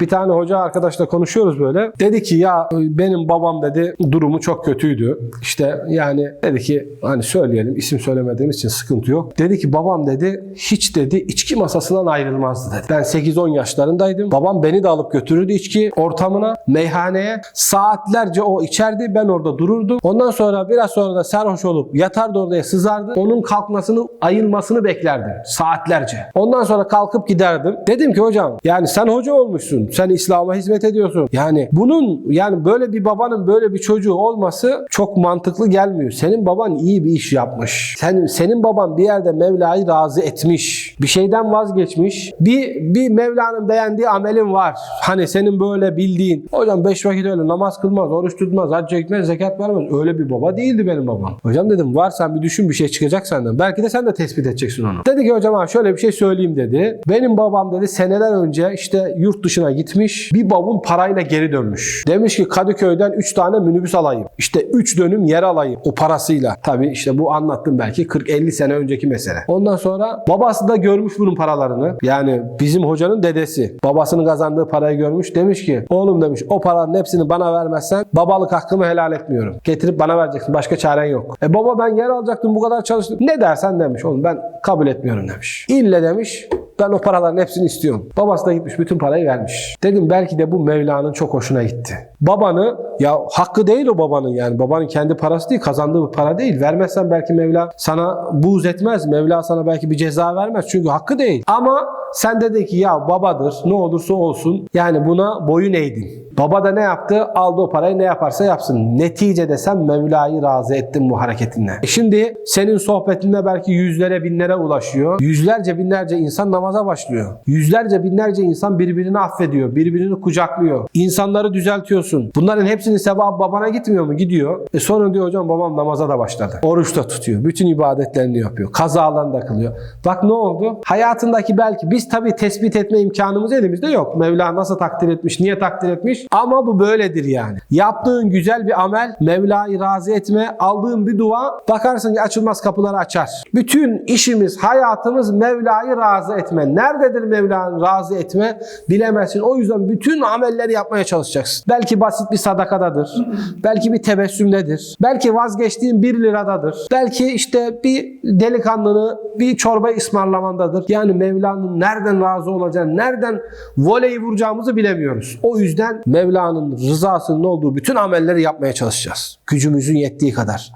Bir tane hoca arkadaşla konuşuyoruz böyle. Dedi ki ya benim babam dedi durumu çok kötüydü. İşte yani dedi ki hani söyleyelim isim söylemediğimiz için sıkıntı yok. Dedi ki babam dedi hiç dedi içki masasından ayrılmazdı dedi. Ben 8-10 yaşlarındaydım. Babam beni de alıp götürürdü içki ortamına, meyhaneye. Saatlerce o içerdi. Ben orada dururdum. Ondan sonra biraz sonra da sarhoş olup yatardı oraya sızardı. Onun kalkmasını, ayılmasını beklerdim. Saatlerce. Ondan sonra kalkıp giderdim. Dedim ki hocam yani sen hoca olmuşsun. Sen İslam'a hizmet ediyorsun. Yani bunun yani böyle bir babanın böyle bir çocuğu olması çok mantıklı gelmiyor. Senin baban iyi bir iş yapmış. Sen, senin baban bir yerde Mevla'yı razı etmiş. Bir şeyden vazgeçmiş. Bir, bir Mevla'nın beğendiği amelin var. Hani senin böyle bildiğin. Hocam beş vakit öyle namaz kılmaz, oruç tutmaz, hac çekmez, zekat vermez. Öyle bir baba değildi benim babam. Hocam dedim var bir düşün bir şey çıkacak senden. Belki de sen de tespit edeceksin onu. Dedi ki hocam şöyle bir şey söyleyeyim dedi. Benim babam dedi seneler önce işte yurt dışına gitmiş. Bir bavul parayla geri dönmüş. Demiş ki Kadıköy'den 3 tane minibüs alayım. İşte 3 dönüm yer alayım o parasıyla. Tabii işte bu anlattım belki 40-50 sene önceki mesele. Ondan sonra babası da görmüş bunun paralarını. Yani bizim hocanın dedesi. Babasının kazandığı parayı görmüş. Demiş ki oğlum demiş o paranın hepsini bana vermezsen babalık hakkımı helal etmiyorum. Getirip bana vereceksin. Başka çaren yok. E baba ben yer alacaktım bu kadar çalıştım. Ne dersen demiş oğlum ben kabul etmiyorum demiş. İlle demiş ben o paraların hepsini istiyorum. Babası da gitmiş bütün parayı vermiş. Dedim belki de bu Mevla'nın çok hoşuna gitti. Babanı ya hakkı değil o babanın yani. Babanın kendi parası değil kazandığı para değil. Vermezsen belki Mevla sana buğz etmez. Mevla sana belki bir ceza vermez. Çünkü hakkı değil. Ama sen dedi ki ya babadır ne olursa olsun yani buna boyun eğdin. Baba da ne yaptı? Aldı o parayı ne yaparsa yapsın. Neticede sen Mevla'yı razı ettin bu hareketinle. E şimdi senin sohbetinde belki yüzlere binlere ulaşıyor. Yüzlerce binlerce insan namaza başlıyor. Yüzlerce binlerce insan birbirini affediyor. Birbirini kucaklıyor. İnsanları düzeltiyorsun. Bunların hepsinin sevabı babana gitmiyor mu? Gidiyor. E sonra diyor hocam babam namaza da başladı. Oruç da tutuyor. Bütün ibadetlerini yapıyor. Kazalarını da kılıyor. Bak ne oldu? Hayatındaki belki biz tabii tespit etme imkanımız elimizde yok. Mevla nasıl takdir etmiş, niye takdir etmiş? Ama bu böyledir yani. Yaptığın güzel bir amel, Mevla'yı razı etme, aldığın bir dua bakarsın ki açılmaz kapıları açar. Bütün işimiz, hayatımız Mevla'yı razı etme. Nerededir Mevla'yı razı etme? Bilemezsin. O yüzden bütün amelleri yapmaya çalışacaksın. Belki basit bir sadakadadır. Belki bir tebessümdedir. Belki vazgeçtiğin bir liradadır. Belki işte bir delikanlını bir çorba ısmarlamandadır. Yani Mevla'nın nereden razı olacağını, nereden voleyi vuracağımızı bilemiyoruz. O yüzden Mevla'nın rızasının olduğu bütün amelleri yapmaya çalışacağız. Gücümüzün yettiği kadar.